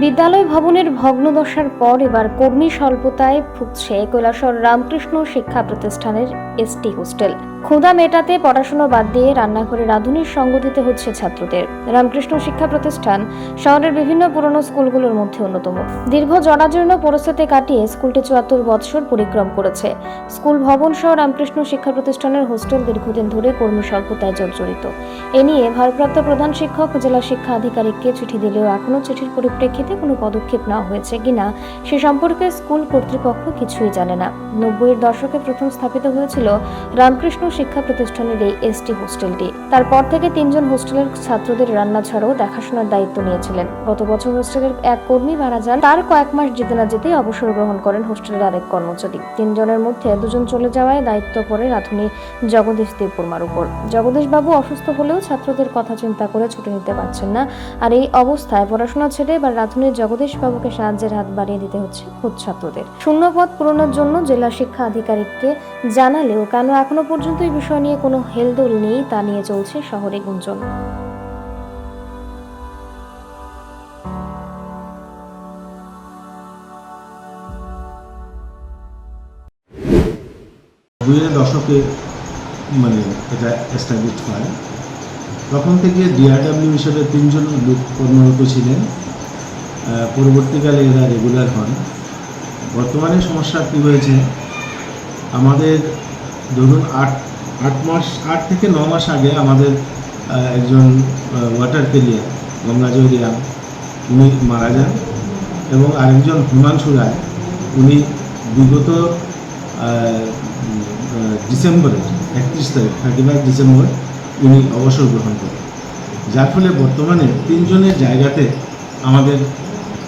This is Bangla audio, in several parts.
বিদ্যালয় ভবনের ভগ্নদশার পর এবার কর্মী স্বল্পতায় ভুগছে কৈলাসর রামকৃষ্ণ শিক্ষা প্রতিষ্ঠানের এসটি হোস্টেল। ক্ষুধা মেটাতে পড়াশোনা বাদ দিয়ে রান্নাঘরে রাঁধুনির সঙ্গ দিতে হচ্ছে ছাত্রদের। রামকৃষ্ণ শিক্ষা প্রতিষ্ঠান শহরের বিভিন্ন পুরনো স্কুলগুলোর মধ্যে অন্যতম। দীর্ঘ জরাজীর্ণ পরিস্থিতি কাটিয়ে স্কুলটি চুয়াত্তর বৎসর পরিক্রম করেছে। স্কুল ভবন সহ রামকৃষ্ণ শিক্ষা প্রতিষ্ঠানের হোস্টেল দীর্ঘদিন ধরে কর্মী স্বল্পতায় জর্জরিত। এ নিয়ে ভারপ্রাপ্ত প্রধান শিক্ষক, জেলা শিক্ষা আধিকারিককে চিঠি দিলেও এখনও চিঠির পরিপ্রেক্ষিতে কোনো পদক্ষেপ নেওয়া হয়েছে কিনা সে সম্পর্কে স্কুল কর্তৃপক্ষ কিছুই জানে না। নব্বইয়ের দশকে প্রথম স্থাপিত হয়েছিল রামকৃষ্ণ শিক্ষা প্রতিষ্ঠানের এই এসটি হোস্টেলটি। তারপর থেকে তিনজন হোস্টেলের ছাত্রদের রান্না ছাড়াও দেখাশোনার দায়িত্ব নিয়েছিলেন। গত বছর হোস্টেলের এক কর্মী মারা যান। তার কয়েক মাস যেতে না যেতেই অবসর গ্রহণ করেন হোস্টেলের আরেক কর্মচারী। তিনজনের মধ্যে দুজন চলে যাওয়ায় দায়িত্ব পড়ে রাধুনী জগদীশ দেববর্মার উপর। জগদীশবাবু অসুস্থ হলেও ছাত্রদের কথা চিন্তা করে ছুটি নিতে পারছেন না। আর এই অবস্থায় পড়াশোনা ছেড়ে এবার রাধুনীর জগদীশবাবুকে সাহায্যের হাত বাড়িয়ে দিতে হচ্ছে খোদ ছাত্রদের। শূন্যপদ পূরণের জন্য জেলা শিক্ষা আধিকারিককে জানালেও কেন এখনও পর্যন্ত এই বিষয় নিয়ে কোনো হেলদোল নেই তা নিয়ে চলছে শহরে গুঞ্জন। দশকে মানে এটা এস্টাবলিশ হয়। তখন থেকে ডিআরডাব্লিউ হিসেবে তিনজন লোক কর্মরত ছিলেন। পরবর্তীকালে এরা রেগুলার হন। বর্তমানে সমস্যা কী হয়েছে? আমাদের ধরুন আট আট মাস, আট থেকে ন মাস আগে আমাদের একজন ওয়াটার ক্যারিয়ার গঙ্গাজয় রিয়াং উনি মারা যান এবং আরেকজন হিমাংশু রায়, উনি বিগত ডিসেম্বরে, একত্রিশ তারিখ থার্টি ফাইভ ডিসেম্বর, উনি অবসর গ্রহণ করেন। যার ফলে বর্তমানে তিনজনের জায়গাতে আমাদের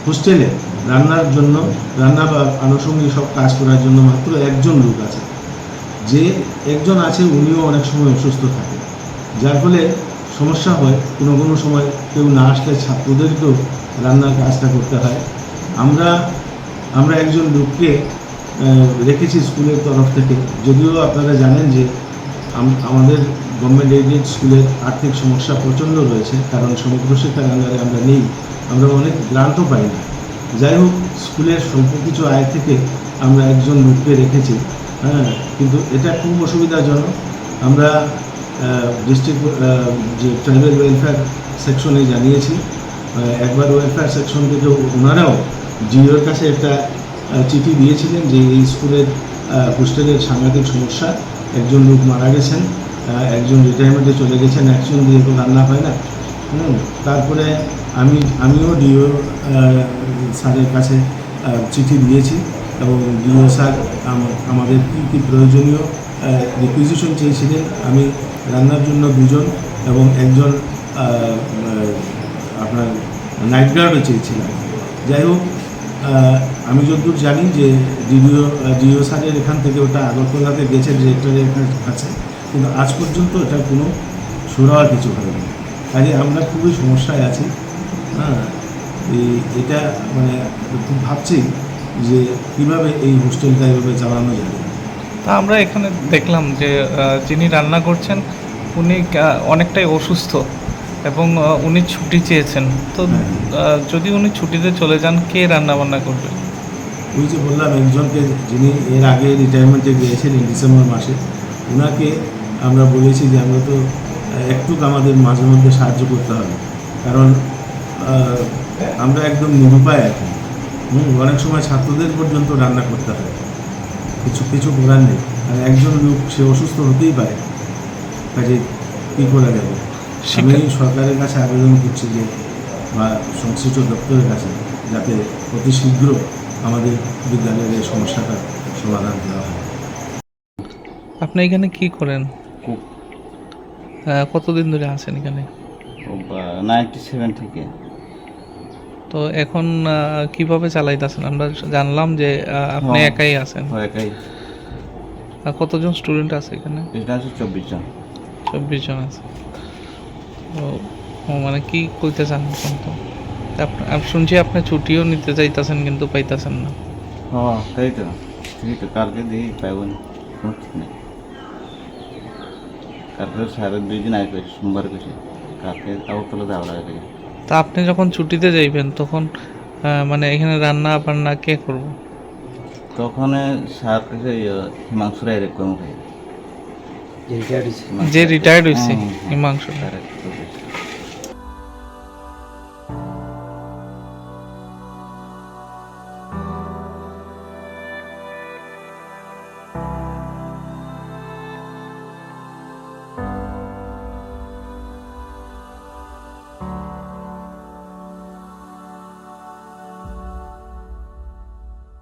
হোস্টেলে রান্নার জন্য, রান্না বা আনুষঙ্গিক সব কাজ করার জন্য মাত্র একজন লোক আছে। যে একজন আছে উনিও অনেক সময় অসুস্থ থাকে। যার ফলে সমস্যা হয়, কোনো কোনো সময় কেউ না আসলে ছাত্রদেরকেও রান্নার কাজটা করতে হয়। আমরা আমরা একজন লোককে রেখেছি স্কুলের তরফ থেকে। যদিও আপনারা জানেন যে আম- আমাদের গভর্নমেন্ট এইডেড স্কুলের আর্থিক সমস্যা প্রচণ্ড রয়েছে, কারণ সমগ্র শিক্ষার আন্ডারে আমরা নেই, আমরা অনেক গ্রান্টও পাই না। যাই হোক স্কুলের স্বল্প কিছু আয় থেকে আমরা একজন লোককে রেখেছি হ্যাঁ কিন্তু এটা খুব অসুবিধাজনক। আমরা ডিস্ট্রিক্ট যে ট্রাইবাল ওয়েলফেয়ার সেকশনে জানিয়েছি একবার ওয়েলফেয়ার সেকশন থেকে ওনারাও জিওর কাছে একটা চিঠি দিয়েছিলেন যে এই স্কুলের হোস্টেলের সাংঘাতিক সমস্যা, একজন লোক মারা গেছেন। একজন রিটায়ারমেন্টে চলে গেছেন একজন দিয়ে তো রান্না হয় না। হুম, তারপরে আমি আমিও ডিও স্যারের কাছে চিঠি দিয়েছি এবং ডিও স্যার আমাদের কী কী প্রয়োজনীয় রিকুইজিশন চেয়েছিলেন আমি রান্নার জন্য দুজন এবং একজন আপনার নাইট গার্ডও চেয়েছিলাম। যাই হোক আমি যতদূর জানি যে ডিডিও ডিও স্যারের এখান থেকে ওটা আগরতলাতে গেছে ডিরেক্টরের কাছে কিন্তু আজ পর্যন্ত এটা কোনো সুরাওয়ার কিছু হয়নি। কাজে আমরা খুবই সমস্যায় আছি। হ্যাঁ এই এটা মানে খুব ভাবছি যে কীভাবে এই হোস্টেলটা এভাবে চালানো যাবে। তা আমরা এখানে দেখলাম যে যিনি রান্না করছেন উনি অনেকটাই অসুস্থ এবং উনি ছুটি চেয়েছেন। তো হ্যাঁ। যদি উনি ছুটিতে চলে যান কে রান্না বান্না করবে? ওই যে বললাম একজনকে যিনি এর আগে রিটায়ারমেন্টে গিয়েছিলেন ডিসেম্বর মাসে ওনাকে আমরা বলেছি যে আমরা তো একটু আমাদের মাঝে মধ্যে সাহায্য করতে হবে। কারণ আমরা একদম নিরুপায় এখন হুম, অনেক সময় ছাত্রদের পর্যন্ত রান্না করতে হয়। কিছু কিছু করার নেই। আর একজন লোক সে অসুস্থ হতেই পারে। কাজে কী করা যাবে? আমি সরকারের কাছে আবেদন করছি যে বা সংশ্লিষ্ট দপ্তরের কাছে যাতে অতি শীঘ্র আমাদের বিদ্যালয়ের এই সমস্যাটার সমাধান দেওয়া হয়। আপনি এখানে কি করেন? কুক কতদিন ধরে আছেন এখানে? নাইনটি সেভেন থেকে। তো এখন কীভাবে চালাইতেছেন? আমরা জানলাম যে আপনি হ্যাঁ। একাই আছেন। একাই। আর কতজন স্টুডেন্ট আছে এখানে? এটা হচ্ছে চব্বিশ জন। চব্বিশ জন আছে। তো ও মানে কি করতে চান এখন তো? তা শুনছি আপনি ছুটিও নিতে চাইতেছেন কিন্তু পাইতেছেন না। হ্যাঁ তাই তো। কালকে দিই পাইব না। কালকে সারা দুই দিন আগে করেছি সোমবার করেছি কালকে আগরতলা যাওয়া লাগে তা আপনি যখন ছুটিতে যাইবেন তখন মানে এখানে রান্না বান্না কে করব? তখন স্যার কাছে হিমাংশু রায় কর্মচারী যে রিটায়ার্ড হয়েছে। হুম, হুম। হিমাংশু রায়।